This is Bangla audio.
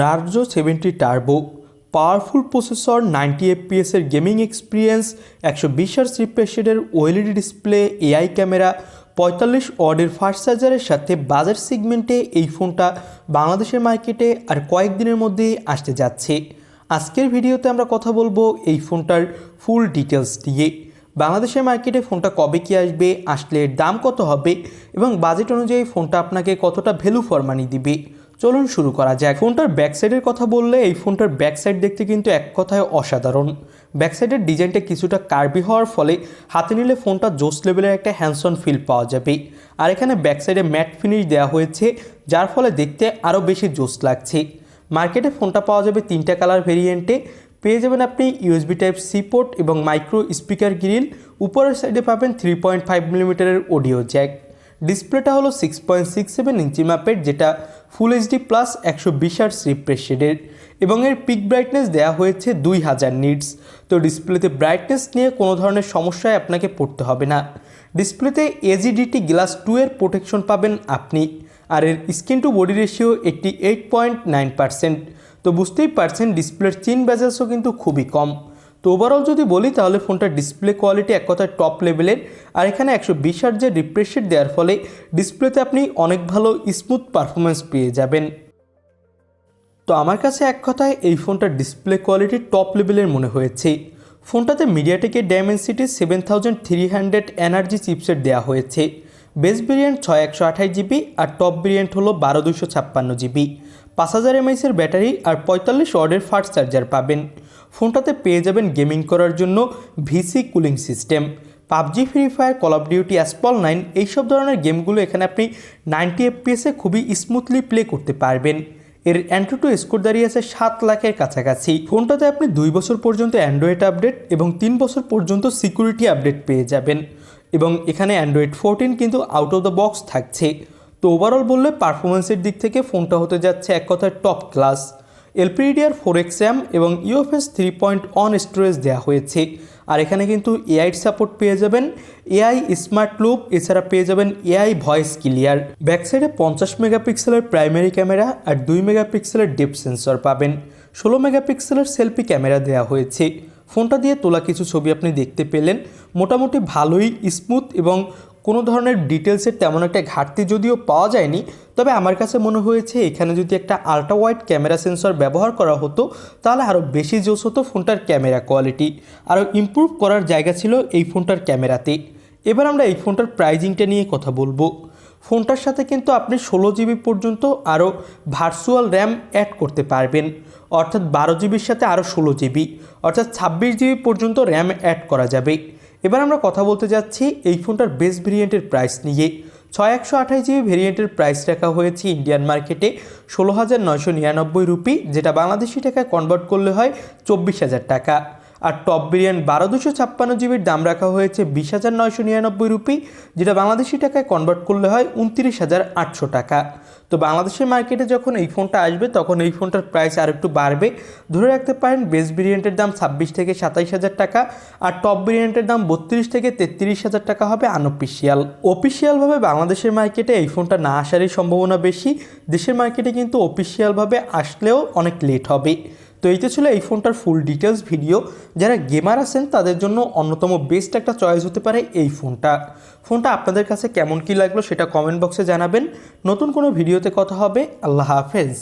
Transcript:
Narzo seventy turbo powerful processor ninety এফপিএসের gaming experience একশো বিশ আর রিফ্রেশের ওএলইডি ডিসপ্লে এআই ক্যামেরা পঁয়তাল্লিশ অর্ডের ফাস্ট চার্জারের সাথে বাজার সেগমেন্টে এই ফোনটা বাংলাদেশের মার্কেটে আর কয়েকদিনের মধ্যেই আসতে যাচ্ছে। আজকের ভিডিওতে আমরা কথা বলব এই ফোনটার ফুল ডিটেলস দিয়ে বাংলাদেশের মার্কেটে ফোনটা কবে কি আসবে, আসলে এর দাম কত হবে, এবং বাজেট অনুযায়ী ফোনটা আপনাকে কতটা ভ্যালু ফর মানি দিবে? চলুন শুরু করা যাক। ফোনটার ব্যাক সাইডের কথা বললে এই ফোনটার ব্যাক সাইড দেখতে কিন্তু এক কথায় অসাধারণ। ব্যাক সাইডের ডিজাইনটা কিছুটা কার্বি হওয়ার ফলে হাতে নিলে ফোনটা জোস লেভেলের একটা হ্যান্ডসন ফিল পাওয়া যাবে। আর এখানে ব্যাক সাইডে ম্যাট ফিনিশ দেওয়া হয়েছে, যার ফলে দেখতে আরও বেশি জোস লাগছে। মার্কেটে ফোনটা পাওয়া যাবে তিনটা কালার ভেরিয়েন্টে পেয়ে যাবেন আপনি ইউএসবি টাইপ সি পোর্ট এবং মাইক্রো স্পিকার গ্রিল উপরের সাইডে পাবেন থ্রি পয়েন্ট ফাইভ মিলিমিটারের অডিও জ্যাক ডিসপ্লেটা হলো সিক্স পয়েন্ট সিক্স সেভেন ইঞ্চি মাপের, যেটা ফুল এইচডি প্লাস একশো বিশ আর্টস রিফ্রেশ শেডের এবং এর পিক ব্রাইটনেস দেওয়া হয়েছে দুই হাজার নিটস তো ডিসপ্লেতে ব্রাইটনেস নিয়ে কোনো ধরনের সমস্যায় আপনাকে পড়তে হবে না। ডিসপ্লেতে এজিডিটি গ্লাস টু এর প্রোটেকশন পাবেন আপনি। আর এর screen to body ratio eighty eight point nine percent তো বুঝতেই পারছেন ডিসপ্লের চিন ব্যাজেলসও কিন্তু খুবই কম। তো ওভারঅল যদি বলি তাহলে ফোনটার ডিসপ্লে কোয়ালিটি এক কথায় টপ লেভেলের আর এখানে একশো বিশ যে রিফ্রেশ দেওয়ার ফলে ডিসপ্লেতে আপনি অনেক ভালো স্মুথ পারফরমেন্স পেয়ে যাবেন। তো আমার কাছে এক কথায় এই ফোনটার ডিসপ্লে কোয়ালিটি টপ লেভেলের মনে হয়েছে। ফোনটাতে মিডিয়াটেকের Dimensity seven thousand three hundred energy chipset দেওয়া হয়েছে। বেস ভেরিয়েন্ট ছয় একশো আঠাশ জিবি আর টপ ভেরিয়েন্ট হলো বারো দুশো ছাপ্পান্ন জিবি পাঁচ হাজার এমএইসের ব্যাটারি আর পঁয়তাল্লিশ ওয়ার্ডের ফাস্ট চার্জার পাবেন। ফোনটাতে পেয়ে যাবেন গেমিং করার জন্য VC cooling system. PUBG, Free Fire Call of Duty Asphalt nine এইসব ধরনের গেমগুলো এখানে আপনি নাইনটি এফপিএসে খুবই স্মুথলি প্লে করতে পারবেন। এর অ্যান্ড্রয়েড টু স্কোর দাঁড়িয়ে আছে সাত লাখের কাছাকাছি। ফোনটাতে আপনি দুই বছর পর্যন্ত অ্যান্ড্রয়েড আপডেট এবং তিন বছর পর্যন্ত সিকিউরিটি আপডেট পেয়ে যাবেন। এবং এখানে অ্যান্ড্রয়েড ফোরটিন কিন্তু আউট অফ দ্য বক্স থাকছে। তো ওভারঅল বললে পারফরমেন্সের দিক থেকে ফোনটা হতে যাচ্ছে এক কথায় top class LPDDR four X RAM এবং UFS three point one storage দেওয়া হয়েছে। আর এখানে কিন্তু এআই সাপোর্ট পেয়ে যাবেন, এআই স্মার্ট লুপ, এছাড়া পেয়ে যাবেন এআই ভয়েস ক্লিয়ার। ব্যাক সাইডে পঞ্চাশ মেগাপিক্সেলের প্রাইমারি ক্যামেরা আর দুই মেগাপিক্সেলের ডেপ সেন্সর পাবেন। ষোলো মেগাপিক্সেলের সেলফি ক্যামেরা দেওয়া হয়েছে। ফোনটা দিয়ে তোলা কিছু ছবি আপনি দেখতে পেলেন। মোটামুটি ভালোই, স্মুথ এবং কোনো ধরনের ডিটেলসের তেমন একটা ঘাটতি যদিও পাওয়া যায়নি, তবে আমার কাছে মনে হয়েছে এখানে যদি একটা আল্ট্রা ওয়াইড ক্যামেরা সেন্সর ব্যবহার করা হতো, তাহলে আরও বেশি জোস হতো ফোনটার ক্যামেরা কোয়ালিটি আরও ইমপ্রুভ করার জায়গা ছিল এই ফোনটার ক্যামেরাতে। এবার আমরা এই ফোনটার প্রাইজিংটা নিয়ে কথা বলব। ফোনটার সাথে কিন্তু আপনি ষোলো জিবি পর্যন্ত আরও ভার্চুয়াল র্যাম অ্যাড করতে পারবেন, অর্থাৎ বারো জিবির সাথে আরও ষোলো জিবি অর্থাৎ ছাব্বিশ জিবি পর্যন্ত র্যাম অ্যাড করা যাবে। এবার আমরা কথা বলতে যাচ্ছি এই ফোনটার বেস ভেরিয়েন্টের প্রাইস নিয়ে। ছয় একশো আঠাশ জিবি ভেরিয়েন্টের প্রাইস রাখা হয়েছে ইন্ডিয়ান মার্কেটে ষোলো হাজার নয়শো নিরানব্বই রুপি, যেটা বাংলাদেশি টাকায় কনভার্ট করলে হয় চব্বিশ হাজার টাকা। আর টপ ভেরিয়েন্ট বারো দুশো ছাপ্পান্ন জিবির দাম রাখা হয়েছে বিশ হাজার নয়শো নিরানব্বই রুপি, যেটা বাংলাদেশি টাকায় কনভার্ট করলে হয় উনত্রিশ হাজার আটশো টাকা। তো বাংলাদেশের মার্কেটে যখন এই ফোনটা আসবে, তখন এই ফোনটার প্রাইস আর একটু বাড়বে। ধরে রাখতে পারেন বেস ভেরিয়েন্টের দাম ছাব্বিশ থেকে সাতাইশ হাজার টাকা, আর টপ ভেরিয়েন্টের দাম বত্রিশ থেকে তেত্রিশ হাজার টাকা হবে আনঅফিসিয়াল অফিসিয়ালভাবে বাংলাদেশের মার্কেটে এই ফোনটা না আসারই সম্ভাবনা বেশি। দেশের মার্কেটে কিন্তু অফিসিয়ালভাবে আসলেও অনেক লেট হবে। তো এইটা ছিল এই ফোনটার ফুল ডিটেলস ভিডিও যারা গেমার আছেন তাদের জন্য অন্যতম বেস্ট একটা চয়েস হতে পারে এই ফোনটা। ফোনটা আপনাদের কাছে কেমন কি লাগল সেটা কমেন্ট বক্সে জানাবেন। নতুন কোনো ভিডিওতে কথা হবে, আল্লাহ হাফেজ।